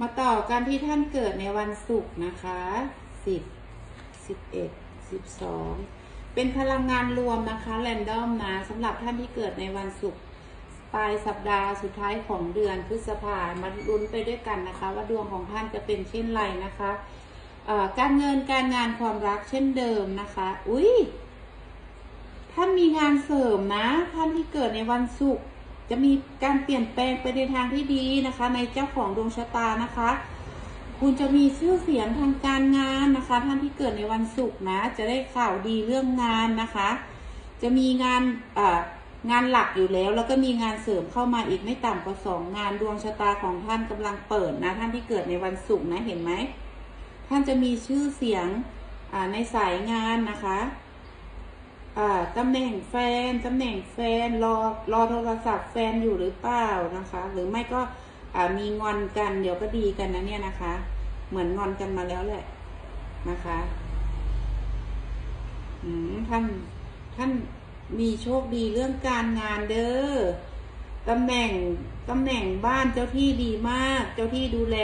มาต่อกันที่ท่านเกิดในวันศุกร์นะคะสิบสิบเอ็ดสิบสองเป็นพลังงานรวมนะคะแรนดอมนะสำหรับท่านที่เกิดในวันศุกร์ปลายสัปดาห์สุดท้ายของเดือนพฤษภามาลุ้นไปด้วยกันนะคะ ว่าดวงของท่านจะเป็นเช่นไรนะคะการเงินการงานความรักเช่นเดิมนะคะ อุ้ยท่านมีงานเสริมนะ ท่านที่เกิดในวันศุกร์ จะมีการเปลี่ยนแปลงไปในทางที่ดีนะคะ ในเจ้าของดวงชะตานะคะ คุณจะมีชื่อเสียงทางการงานนะคะ ท่านที่เกิดในวันศุกร์นะ จะได้ข่าวดีเรื่องงานนะคะ จะมีงานงานหลักอยู่แล้ว แล้วก็มีงานเสริมเข้ามาอีกไม่ต่ำกว่าสองงานดวงชะตาของท่านกำลังเปิดนะ ท่านที่เกิดในวันศุกร์นะเห็นไหมท่านจะมีชื่อเสียงในสายงานนะคะ ตำแหน่งแฟน ตำแหน่งแฟน รอ รอโทรศัพท์แฟนอยู่หรือเปล่านะคะ หรือไม่ก็มีงอนกัน เดี๋ยวก็ดีกันนะเนี่ยนะคะ เหมือนงอนกันมาแล้วแหละนะคะท่าน ท่านมีโชคดีเรื่องการงานเด้อ ตำแหน่ง ตำแหน่งบ้านเจ้าที่ดีมาก เจ้าที่ดูแล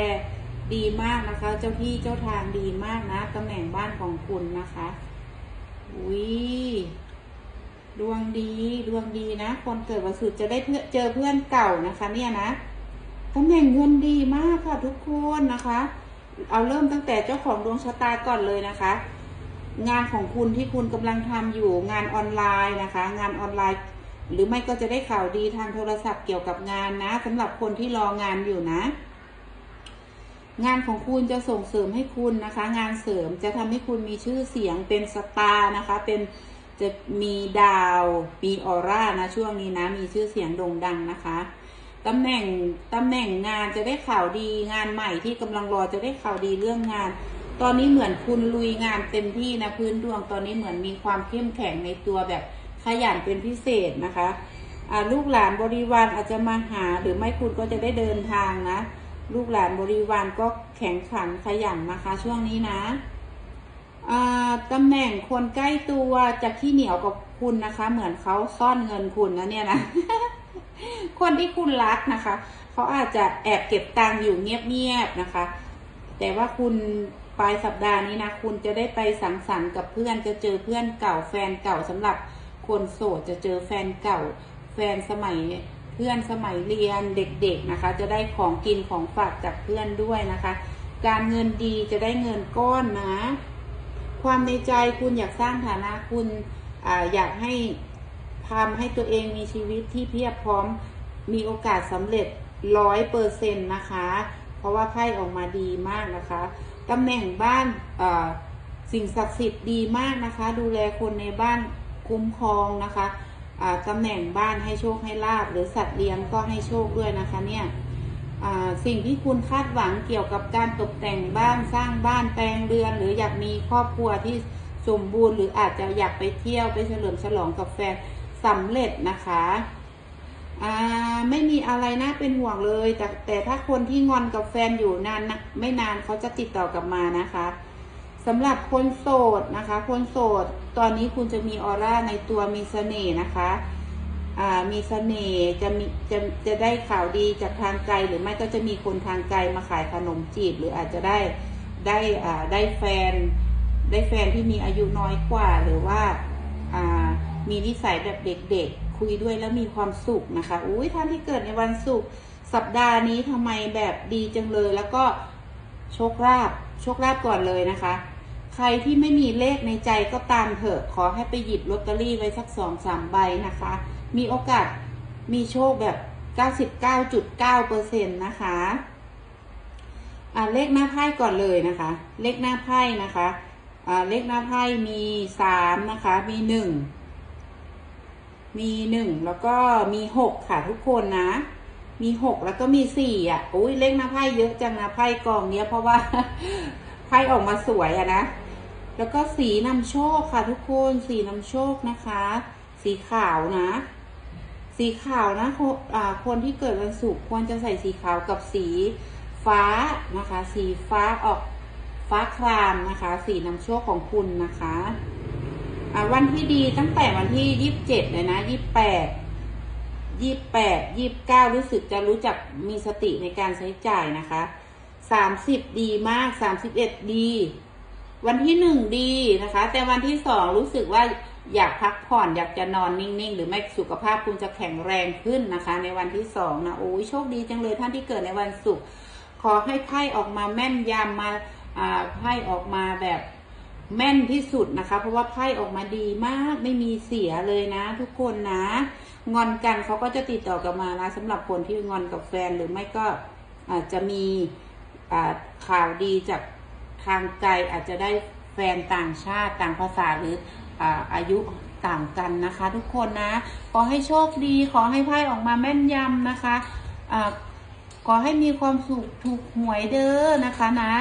ดีมากนะคะ เจ้าที่เจ้าทางดีมากนะ ตำแหน่งบ้านของคุณนะคะ อุ้ยดวงดีดวงดีนะ คนเกิดวันศุกร์จะได้เพื่อเจอเพื่อนเก่านะคะ เนี่ยนะตำแหน่งเงินดีมากค่ะทุกคนนะคะ เอาเริ่มตั้งแต่เจ้าของดวงชะตาก่อนเลยนะคะ งานของคุณที่คุณกำลังทำอยู่งานออนไลน์นะคะ งานออนไลน์ หรือไม่ก็จะได้ข่าวดีทางโทรศัพท์เกี่ยวกับงานนะสำหรับคนที่รองานอยู่นะ งานของคุณจะส่งเสริมให้คุณนะคะ งานเสริมจะทำให้คุณมีชื่อเสียงเป็นสตาร์นะคะ เป็นจะมีดาวมีออร่านะช่วงนี้นะ มีชื่อเสียงโด่งดังนะคะตำแหน่งตำแหน่งงานจะได้ข่าวดีงานใหม่ที่กำลังรอจะได้ข่าวดีเรื่องงาน ตอนนี้เหมือนคุณลุยงานเต็มที่นะพื้นดวงตอนนี้เหมือนมีความเข้มแข็งในตัวแบบขยันเป็นพิเศษนะคะลูกหลานบริวารอาจจะมาหาหรือไม่คุณก็จะได้เดินทางนะ ลูกหลานบริวารก็แข็งขันขยันนะคะช่วงนี้นะตำแหน่งคนใกล้ตัวจะขี้เหนียวกับคุณนะคะ เหมือนเขาซ่อนเงินคุณนะเนี่ยนะ คนที่คุณรักนะคะ เขาอาจจะแอบเก็บตังค์อยู่เงียบๆนะคะ แต่ว่าคุณปลายสัปดาห์นี้นะคุณจะได้ไปสังสรรค์กับเพื่อนจะเจอเพื่อนเก่าแฟนเก่าสำหรับคนโสดจะเจอแฟนเก่า แฟนสมัย เพื่อนสมัยเรียนเด็กๆนะคะ จะได้ของกินของฝากจากเพื่อนด้วยนะคะ การเงินดีจะได้เงินก้อนนะ ความในใจคุณอยากสร้างฐานะคุณออยากให้ทำให้ตัวเองมีชีวิตที่เพียบพร้อมมีโอกาสสำเร็จร้อยเปอร์เซ็นต์นะคะ เพราะว่าไพ่ออกมาดีมากนะคะตำแหน่งบ้านสิ่งศักดิ์สิทธิ์ดีมากนะคะ ดูแลคนในบ้านคุ้มครองนะคะ ตำแหน่งบ้านให้โชคให้ลาบหรือสัตว์เลี้ยงก็ให้โชคด้วยนะคะเนี่ยสิ่งที่คุณคาดหวังเกี่ยวกับการตกแต่งบ้านสร้างบ้านแปลงเรือน หรืออยากมีครอบครัวที่สมบูรณ์ หรืออาจจะอยากไปเที่ยวไปเฉลิมฉลองกับแฟนสำเร็จนะคะไม่มีอะไรน่าเป็นห่วงเลย แต่แต่ถ้าคนที่งอนกับแฟนอยู่นานนะไม่นานเขาจะติดต่อกลับมานะคะ สำหรับคนโสดนะคะ คนโสด ตอนนี้คุณจะมีออร่าในตัวมีเสน่ห์นะคะอ่ามีเสน่ห์จะมีจะจะได้ข่าวดีจากทางไกลหรือไม่ก็จะมีคนทางไกลมาขายขนมจีบ หรืออาจจะได้ได้อ่าได้แฟน ได้แฟนที่มีอายุน้อยกว่า หรือว่าอ่ามีนิสัยแบบเด็กๆ คุยด้วยแล้วมีความสุขนะคะอุ้ยท่านที่เกิดในวันศุกร์สัปดาห์นี้ทำไมแบบดีจังเลย แล้วก็โชคลาภโชคลาภก่อนเลยนะคะ ใครที่ไม่มีเลขในใจก็ตามเถอะ ขอให้ไปหยิบลอตเตอรี่ไว้สักสองสามใบนะคะ มีโอกาสมีโชคแบบ99.9%นะคะ อ่าเลขหน้าไพ่ก่อนเลยนะคะ เลขหน้าไพ่นะคะ อ่าเลขหน้าไพ่มีสามนะคะ มีหนึ่ง มีหนึ่งแล้วก็มีหกค่ะทุกคนนะ มีหกแล้วก็มีสี่อะ อุ้ยเลขหน้าไพ่เยอะจังนะไพ่กองเนี้ยเพราะว่า ไพ่ออกมาสวยอะนะ แล้วก็สีนำโชคค่ะทุกคนสีนำโชคนะคะ สีขาวนะ สีขาวนะคนอ่าคนที่เกิดวันศุกร์ควรจะใส่สีขาวกับสีฟ้านะคะ สีฟ้าออกฟ้าครามนะคะ สีนำโชคของคุณนะคะวันที่ดีตั้งแต่วันที่ยี่สิบเจ็ดเลยนะยี่สิบแปดยี่สิบแปดยี่สิบเก้ารู้สึกจะรู้จักมีสติในการใช้จ่ายนะคะสามสิบดีมากสามสิบเอ็ดดี วันที่หนึ่งดีนะคะ แต่วันที่สองรู้สึกว่าอยากพักผ่อนอยากจะนอนนิ่งๆ หรือไม่สุขภาพคุณจะแข็งแรงขึ้นนะคะ ในวันที่สองนะโอ้ยโชคดีจังเลยท่านที่เกิดในวันศุกร์ขอให้ไพ่ออกมาแม่นยำมาอ่าไพ่ออกมาแบบแม่นที่สุดนะคะ เพราะว่าไพ่ออกมาดีมากไม่มีเสียเลยนะ ทุกคนนะ งอนกันเขาก็จะติดต่อกลับมานะสำหรับคนที่งอนกับแฟนหรือไม่ก็อาจจะมีข่าวดีจาก ทางไกลอาจจะได้แฟนต่างชาติต่างภาษาหรืออาอายุต่างกันนะคะ ทุกคนนะ ขอให้โชคดี ขอให้ไพ่ออกมาแม่นยำนะคะอะขอให้มีความสุขถูกหวยเด้อนะคะนะ